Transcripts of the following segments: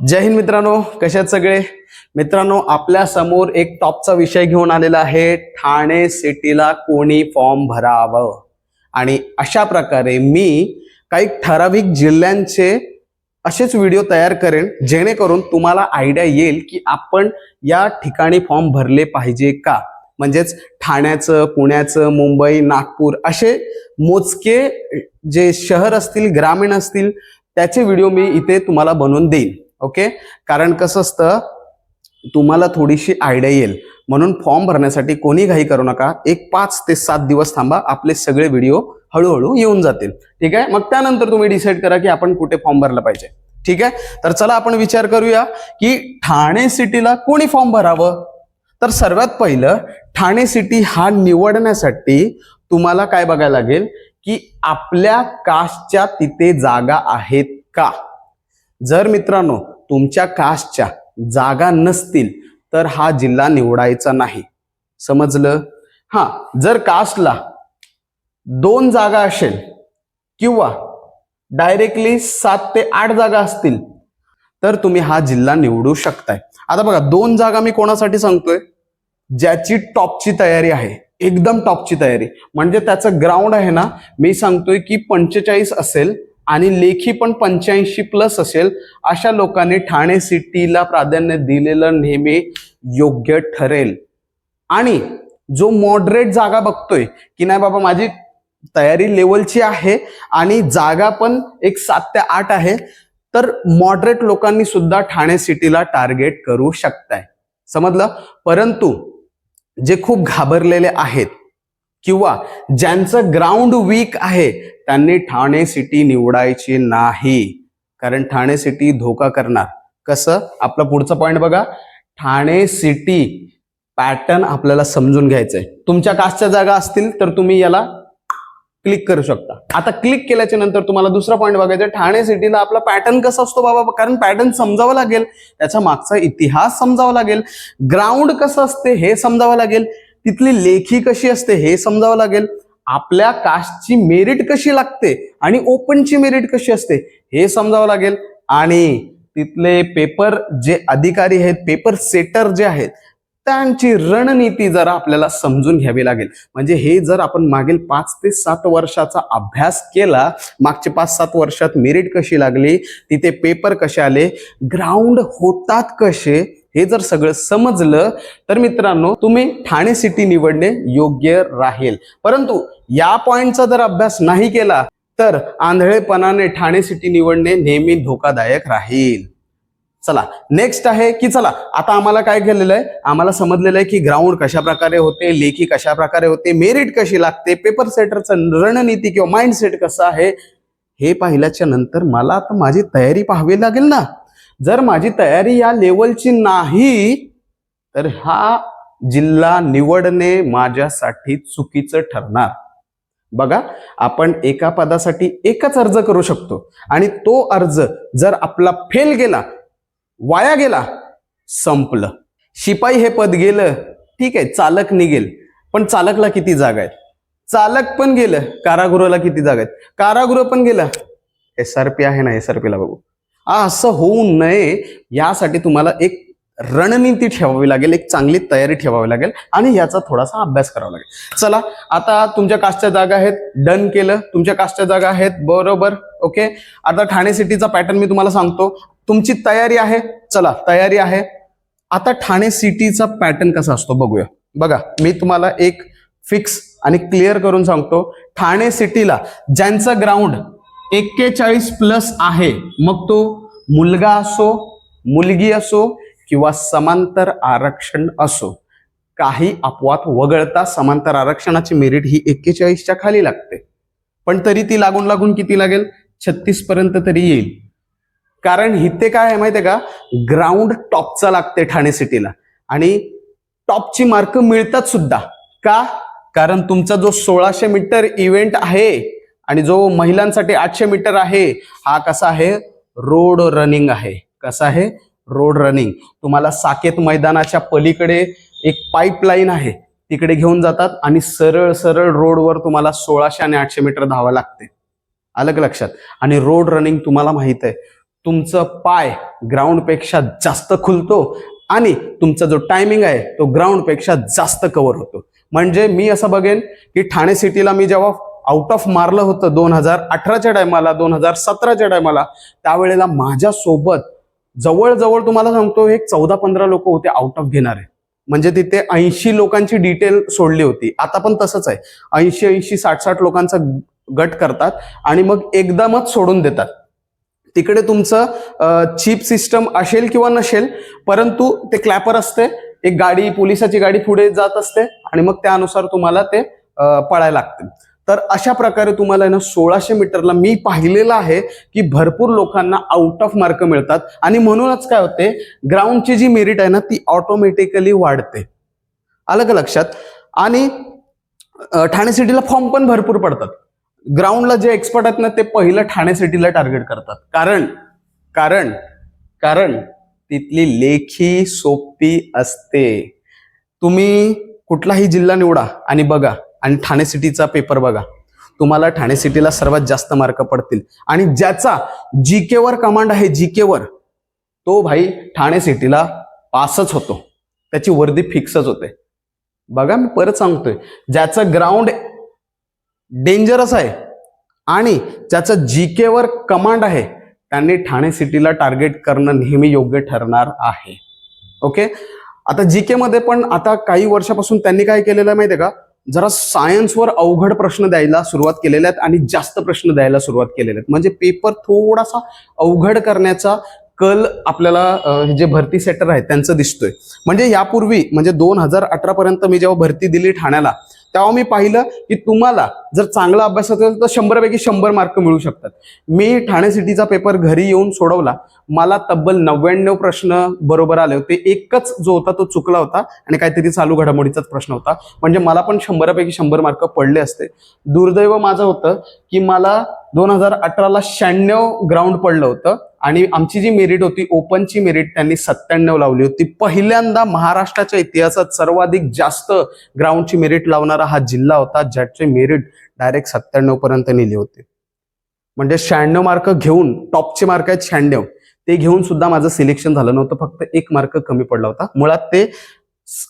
जय हिंद मित्रांनो कशात सगळे? मित्रांनो आपल्यासमोर एक टॉपचा विषय घेऊन आलेला आहे ठाणे सिटीला कोणी फॉर्म भरावं? आणि अशा प्रकारे मी काही ठराविक जिल्ह्यांचे असेच व्हिडिओ तयार करेन जेणेकरून तुम्हाला आयडिया येईल की आपण या ठिकाणी फॉर्म भरले पाहिजे का? म्हणजेच ठाण्याचं पुण्याचं मुंबई नागपूर असे मोजके जे शहर असतील ग्रामीण असतील त्याचे व्हिडिओ मी इथे तुम्हाला बनवून देईन. ओके? कारण कसं असतं तुम्हाला थोडीशी आयडिया येईल. म्हणून फॉर्म भरण्यासाठी कोणी घाई करू नका. एक पाच ते सात दिवस थांबा. आपले सगळे व्हिडिओ हळूहळू येऊन जातील. ठीक आहे? मग त्यानंतर तुम्ही डिसाईड करा की आपण कुठे फॉर्म भरला पाहिजे. ठीक आहे? तर चला आपण विचार करूया की ठाणे सिटीला कोणी फॉर्म भरावं? तर सर्वात पहिलं ठाणे सिटी हा निवडण्यासाठी तुम्हाला काय बघायला लागेल की आपल्या कास्टच्या तिथे जागा आहेत का? जर मित्रांनो तुमच्या कास्टच्या जागा नसतील तर हा जिल्हा निवडायचा नाही. समजलं? हा जर कास्टला दोन जागा असेल किंवा डायरेक्टली सात ते आठ जागा असतील तर तुम्ही हा जिल्हा निवडू शकताय. आता बघा दोन जागा मी कोणासाठी सांगतोय? ज्याची टॉपची तयारी आहे एकदम टॉपची तयारी. म्हणजे त्याचं ग्राउंड आहे ना मी सांगतोय की पंचेचाळीस असेल आणि लेखी पण पंच्याऐंशी प्लस असेल अशा लोकांनी ठाणे सिटीला प्राधान्य दिलेलं नेहमी योग्य ठरेल. आणि जो मॉडरेट जागा बघतोय की नाही बाबा माझी तयारी लेवलची आहे आणि जागा पण एक सात ते आठ आहे तर मॉडरेट लोकांनी सुद्धा ठाणे सिटीला टार्गेट करू शकताय. समजलं? परंतु जे खूप घाबरलेले आहेत किंवा ज्यांचं ग्राउंड वीक आहे त्यांनी ठाणे सिटी निवडायची नाही. कारण ठाणे सिटी धोका करणार. कसं? आपला पुढचा पॉईंट बघा. ठाणे सिटी पॅटर्न आपल्याला समजून घ्यायचंय. तुमच्या कास्टच्या जागा असतील तर तुम्ही याला क्लिक करू शकता. आता क्लिक केल्याच्यानंतर तुम्हाला दुसरा पॉईंट बघायचा ठाणे सिटीला आपला पॅटर्न कसा असतो बाबा? कारण पॅटर्न समजावं लागेल. त्याच्या मागचा इतिहास समजावा लागेल. ग्राउंड कसं असते हे समजावं लागेल. तिथली लेखी कशी असते हे समजावं लागेल. आपल्या कास्टची मेरिट कशी लागते आणि ओपनची मेरिट कशी असते हे समजावं लागेल. आणि तिथले पेपर जे अधिकारी आहेत पेपर सेटर जे आहेत त्यांची रणनीती जरा आपल्याला समजून घ्यावी लागेल. म्हणजे हे जर आपण मागील पाच ते सात वर्षाचा अभ्यास केला मागचे पाच सात वर्षात मेरिट कशी लागली तिथे पेपर कसे आले ग्राउंड होतात कसे हे जर सगळं समजलं तर मित्रांनो तुम्ही ठाणे सिटी निवडणे योग्य राहील. परंतु या पॉइंटचा जर अभ्यास नाही केला तर आंधळेपणाने ठाणे सिटी निवडणे नेहमी धोकादायक राहील. चला नेक्स्ट आहे की चला आता आम्हाला काय केलेलं आहे? आम्हाला समजलेलं आहे की ग्राउंड कशा प्रकारे होते लेखी कशा प्रकारे होते मेरिट कशी लागते पेपर सेटरचं रणनीती किंवा माइंडसेट कसं आहे हे पाहिल्याच्या नंतर मला आता माझी तयारी पाहावी लागेल ना? जर माझी तयारी या लेवलची नाही तर हा जिल्हा निवडणे माझ्यासाठी चुकीचं ठरणार. बघा आपण एका पदासाठी एकच अर्ज करू शकतो आणि तो अर्ज जर आपला फेल गेला वाया गेला संपलं. शिपाई हे पद गेलं ठीक आहे चालक निघेल. पण चालकला किती जागा आहेत? चालक पण गेलं कारागृहाला किती जागा आहेत? कारागृह पण गेलं. एस आर पी आहे ना एस आर पीला बघू. असं होऊ नये यासाठी तुम्हाला एक रणनीती ठेवावी लागेल एक चांगली तयारी ठेवावी लागेल आणि याचा थोडासा अभ्यास करावा लागेल. चला आता तुमच्या कास्टच्या जागा आहेत डन केलं. तुमच्या कास्टच्या जागा आहेत बरोबर ओके? आता ठाणे सिटीचा पॅटर्न मी तुम्हाला सांगतो. तुमची तयारी आहे चला तयारी आहे. आता ठाणे सिटीचा पॅटर्न कसा असतो बघूया. बघा मी तुम्हाला एक फिक्स आणि क्लिअर करून सांगतो. ठाणे सिटीला ज्यांचं ग्राउंड एक्केचाळीस प्लस आहे मग तो मुलगा असो मुलगी असो किंवा समांतर आरक्षण असो काही अपवाद वगळता समांतर आरक्षणाची मेरिट ही एक्केचाळीसच्या खाली लागते. पण तरी ती लागून लागून किती लागेल? छत्तीस पर्यंत तरी येईल. कारण इथे काय आहे माहितीये का? ग्राउंड टॉपचा लागते ठाणे सिटीला आणि टॉपची मार्क मिळतात सुद्धा. का? कारण तुमचा जो सोळाशे मीटर इव्हेंट आहे आणि जो महिलांसाठी आठशे मीटर आहे हा कसा आहे? रोड रनिंग आहे. कसा आहे? रोड रनिंग तुम्हाला साकेत मैदानाच्या पलीकडे एक पाईपलाईन आहे. तिकडे घेऊन जातात आणि सरळ सरळ रोडवर तुम्हाला सोळाशे आणि आठशे मीटर धावा लागते. अलग लक्षात? आणि रोड रनिंग तुम्हाला माहीत आहे. तुमचं पाय ग्राउंडपेक्षा जास्त खुलतो आणि तुमचा जो टायमिंग आहे तो ग्राउंडपेक्षा जास्त कव्हर होतो. म्हणजे मी असं बघेन की ठाणे सिटीला मी जेव्हा आउट ऑफ मारलं होतं दोन हजार अठराच्या टायमाला दोन हजार सतराच्या टायमाला त्यावेळेला माझ्यासोबत जवळजवळ तुम्हाला सांगतो एक चौदा पंधरा लोक होते आउट ऑफ घेणारे. म्हणजे तिथे ऐंशी लोकांची डिटेल सोडली होती. आता पण तसंच आहे. ऐंशी ऐंशी साठ साठ लोकांचा गट करतात आणि मग एकदमच सोडून देतात. तिकडे तुमचं चीप सिस्टम असेल किंवा नसेल परंतु ते क्लॅपर असते. एक गाडी पोलिसाची गाडी पुढे जात असते आणि मग त्यानुसार तुम्हाला ते पळायला लागते. तर अशा प्रकारे तुम्हाला आहे ना सोळाशे मीटरला मी पाहिलेलं आहे की भरपूर लोकांना आउट ऑफ मार्क मिळतात. आणि म्हणूनच काय होते ग्राउंडची जी मेरिट आहे ना ती ऑटोमॅटिकली वाढते. आलं का लक्षात? आणि ठाणे सिटीला फॉर्म पण भरपूर पडतात. ग्राउंडला जे एक्सपर्ट आहेत ना ते पहिलं ठाणे सिटीला टार्गेट करतात. कारण कारण कारण तिथली लेखी सोपी असते. तुम्ही कुठलाही जिल्हा निवडा आणि बघा आणि ठाणे सिटीचा पेपर बघा. तुम्हाला ठाणे सिटीला सर्वात जास्त मार्क पडतील. आणि ज्याचा जी केवर कमांड आहे जी केवर तो भाई ठाणे सिटीला पासच होतो. त्याची वर्दी फिक्सच होते. बघा मी परत सांगतोय. ज्याचं ग्राउंड डेंजरस आहे आणि ज्याचं जी केवर कमांड आहे त्यांनी ठाणे सिटीला टार्गेट करणं नेहमी योग्य ठरणार आहे. ओके आता जी मध्ये पण आता काही वर्षापासून त्यांनी काय केलेलं आहे का? जरा सायन्सवर अवघड प्रश्न द्यायला सुरुवात केलेल्या आहेत आणि जास्त प्रश्न द्यायला सुरुवात केलेल्या आहेत. म्हणजे पेपर थोडासा अवघड करण्याचा कल आपल्याला जे भरती सेटर आहेत त्यांचं दिसतोय. म्हणजे यापूर्वी म्हणजे दोन हजार अठरा पर्यंत मी जेव्हा भरती दिली ठाण्याला तेव्हा मी पाहिलं की तुम्हाला जर चांगला अभ्यास असेल तर शंभरपैकी शंभर मार्क मिळू शकतात. मी ठाणे सिटीचा पेपर घरी येऊन सोडवला. मला तब्बल नव्याण्णव प्रश्न बरोबर आले होते. एकच जो होता तो चुकला होता आणि काहीतरी चालू घडामोडीचाच प्रश्न होता. म्हणजे मला पण शंभरापैकी शंभर मार्क पडले असते. दुर्दैव माझं होतं की मला दोन हजार अठराला शहाण्णव ग्राउंड पडलं होतं. आणि आमची जी मेरिट होती ओपनची मेरिट त्यांनी सत्त्याण्णव लावली होती. पहिल्यांदा महाराष्ट्राच्या इतिहासात सर्वाधिक जास्त ग्राउंडची मेरिट लावणारा हा जिल्हा होता ज्याचे मेरिट डायरेक्ट सत्त्याण्णव पर्यंत नेले होते. म्हणजे शहाण्णव मार्क घेऊन टॉपचे मार्क आहेत शहाण्णव. ते घेऊन सुद्धा माझं सिलेक्शन झालं नव्हतं फक्त एक मार्क कमी पडला होता. मुळात ते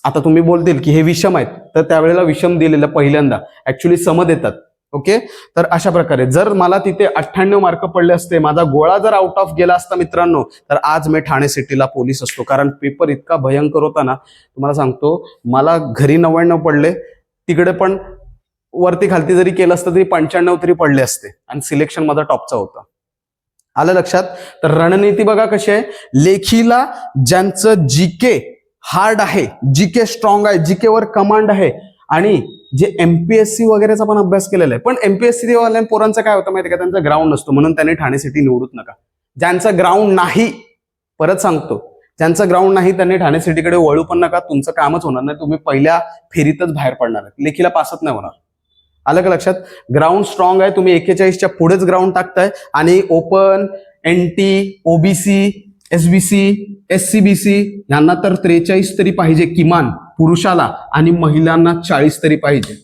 आता तुम्ही बोलतील की हे विषम आहेत. तर त्यावेळेला विषम दिलेलं पहिल्यांदा. ऍक्च्युली सम देतात. ओके? तर अशा प्रकारे जर मला तिथे अठ्ठ्याण्णव मार्क पडले असते माझा गोळा जर आउट ऑफ गेला असता मित्रांनो तर आज मी ठाणे सिटीला पोलीस असतो. कारण पेपर इतका भयंकर होता ना तुम्हाला सांगतो मला घरी नव्याण्णव पडले तिकडे पण वरती खालती जरी केलं असतं तरी पंच्याण्णव तरी पडले असते. आणि सिलेक्शन माझा टॉपचा होता. आलं लक्षात? तर रणनीती बघा कशी आहे. लेखीला ज्यांचं जीके हार्ड आहे जीके स्ट्रॉंग आहे जीके वर कमांड आहे आणि जे एमपीएससी वगैरेचा पण अभ्यास केलेला आहे. पण एमपीएससी वाल्या पोरांचं काय होतं माहिती का? त्यांचा ग्राउंड नसतो. म्हणून त्यांनी ठाणे सिटी निवडूच नका. ज्यांचा ग्राउंड नाही परत सांगतो. ज्यांचं ग्राउंड नाही त्यांनी ठाणे सिटीकडे वळू पण नका. तुमचं कामच होणार नाही. तुम्ही पहिल्या फेरीतच बाहेर पडणार लेखीला पासच नाही होणार. आलं का लक्षात? ग्राउंड स्ट्रॉंग आहे. तुम्ही एकेचाळीसच्या पुढेच ग्राउंड टाकताय. आणि open N T OBC SBC S C B C यांना तर त्रेचाळीस तरी पाहिजे किमान. पुरुषाला आणि महिलांना चाळीस तरी पाहिजे.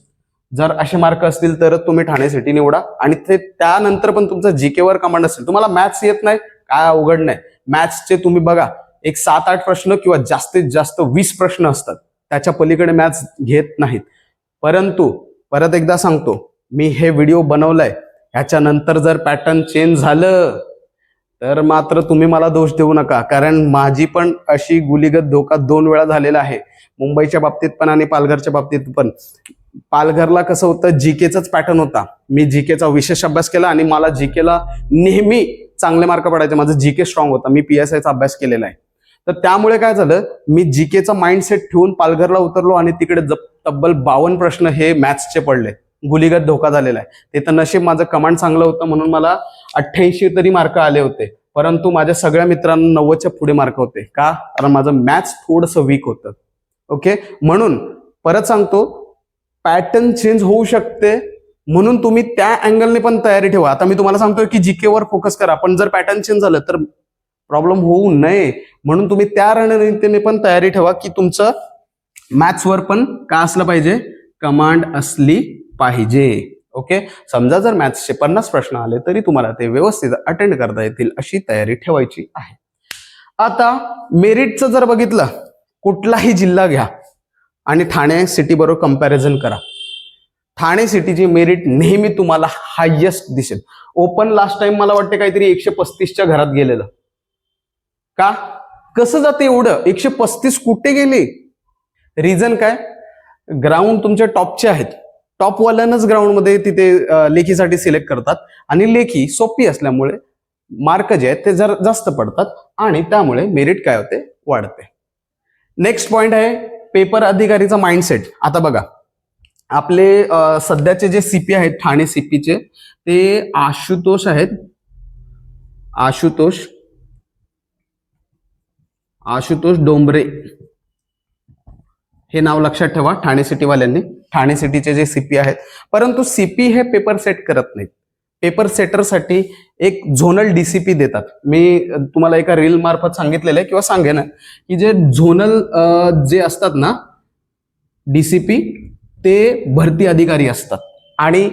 जर असे मार्क असतील तरच तुम्ही ठाणे सिटी निवडा. आणि ते त्यानंतर पण तुमचं जी वर कमांड असेल. तुम्हाला मॅथ्स येत नाही काय अवघड नाही. मॅथ्सचे तुम्ही बघा एक सात आठ प्रश्न किंवा जास्तीत जास्त वीस प्रश्न असतात. त्याच्या पलीकडे मॅथ्स घेत नाहीत. परंतु परत एकदा सांगतो मी हे व्हिडिओ बनवलाय. ह्याच्यानंतर जर पॅटर्न चेंज झालं तर मात्र तुम्ही मला दोष देऊ नका कारण माझी पण अशी गुलीगत धोका दोन वेळा झालेला आहे. मुंबईच्या बाबतीत पण आणि पालघरच्या बाबतीत पण. पालघरला कसं होतं जीकेचाच पॅटर्न होता. मी जीकेचा विशेष अभ्यास केला आणि मला जीकेला नेहमी चांगले मार्क पडायचे. माझं जीके स्ट्रॉंग होता. मी पीएसआयचा अभ्यास केलेला आहे. तर त्यामुळे काय झालं मी जीकेचा माइंडसेट ठेवून पालघरला उतरलो आणि तिकडे तब्बल बावन्न प्रश्न हे मॅथ्सचे पडले. गुलीगत धोका झालेला आहे. ते तर नशीब माझं कमांड चांगलं होतं म्हणून मला अठ्ठ्याऐंशी तरी मार्क आले होते. परंतु माझ्या सगळ्या मित्रांना नव्वदच्या पुढे मार्क होते. का? कारण माझं मॅथ्स थोडंसं वीक होतं. ओके म्हणून परत सांगतो पॅटर्न चेंज होऊ शकते म्हणून तुम्ही त्या अँगलने पण तयारी ठेवा. आता मी तुम्हाला सांगतोय की जीके वर फोकस करा. पण जर पॅटर्न चेंज झालं तर प्रॉब्लेम होऊ नये. म्हणून तुम्ही त्या रणनीतीने पण तयारी ठेवा की तुमचं मॅथ्सवर पण का असलं पाहिजे? कमांड असली पाहिजे. ओके? समजा जर मॅथ्सचे पन्नास प्रश्न आले तरी तुम्हाला ते व्यवस्थित अटेंड करता येतील अशी तयारी ठेवायची आहे. आता मेरिटचं जर बघितलं कुठलाही जिल्हा घ्या आणि ठाणे सिटी बरोबर कंपॅरिझन करा. ठाणे सिटीची मेरिट नेहमी तुम्हाला हायेस्ट दिसेल. ओपन लास्ट टाइम मला वाटते काहीतरी एकशे पस्तीसच्या घरात गेलेलं. का? कसं जाते एवढं? एकशे पस्तीस कुठे गेले? रिझन काय? ग्राउंड तुमच्या टॉपचे आहेत. टॉपवाल्यानंच ग्राउंडमध्ये तिथे लेखीसाठी सिलेक्ट करतात. आणि लेखी सोपी असल्यामुळे मार्क जे आहेत ते जर जास्त पडतात आणि त्यामुळे मेरिट काय होते? वाढते. नेक्स्ट पॉइंट आहे पेपर अधिकारीचा माइंडसेट आता बघा आपले सध्याचे जे सीपी आहेत ठाणे सीपीचे ते आशुतोष आहेत. आशुतोष आशुतोष डोंबरे. हे नाव लक्षात ठेवा ठाणे सिटीवाल्यांनी ठाणे सिटीचे जे सीपी आहेत. परंतु सीपी हे पेपर सेट करत नाहीत. पेपर सेटरसाठी एक झोनल डीसीपी देतात. मी तुम्हाला एका रील मार्फत सांगितलेलं आहे किंवा सांगेन. की जे झोनल जे असतात ना डीसीपी ते भरती अधिकारी असतात. आणि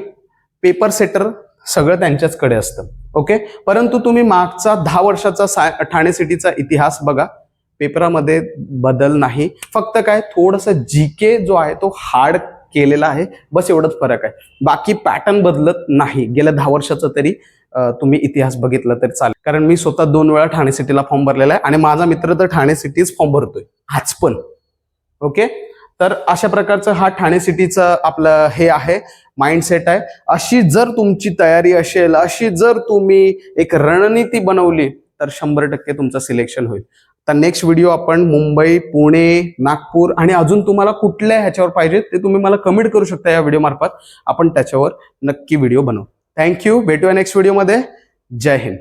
पेपर सेटर सगळं त्यांच्याचकडे असतं. ओके परंतु तुम्ही मागचा दहा वर्षाचा सा- ठाणे सिटीचा इतिहास बघा. पेपरामध्ये बदल नाही. फक्त काय? थोडंसं जीके जो आहे तो हार्ड केलेला आहे. बस एवढंच फरक आहे. बाकी पॅटर्न बदलत नाही. गेल्या दहा वर्षाचा तरी तुम्ही इतिहास बघितला तरी चालेल. कारण मी स्वतः दोन वेळा ठाणे सिटीला फॉर्म भरलेला आहे आणि माझा मित्र तर ठाणे सिटीच फॉर्म भरतोय. आज पण. ओके? तर अशा प्रकारचं हा ठाणे सिटीचं आपलं हे आहे माइंडसेट आहे. अशी जर तुमची तयारी असेल अशी जर तुम्ही एक रणनीती बनवली तर शंभर टक्के तुमचं सिलेक्शन होईल. तर नेक्स्ट व्हिडिओ आपण मुंबई पुणे नागपूर आणि अजून तुम्हाला कुठल्या ह्याच्यावर पाहिजे ते तुम्ही मला कमेंट करू शकता या व्हिडिओ मार्फत. आपण त्याच्यावर नक्की व्हिडिओ बनवू. थँक्यू भेटूया नेक्स्ट व्हिडिओमध्ये जय हिंद.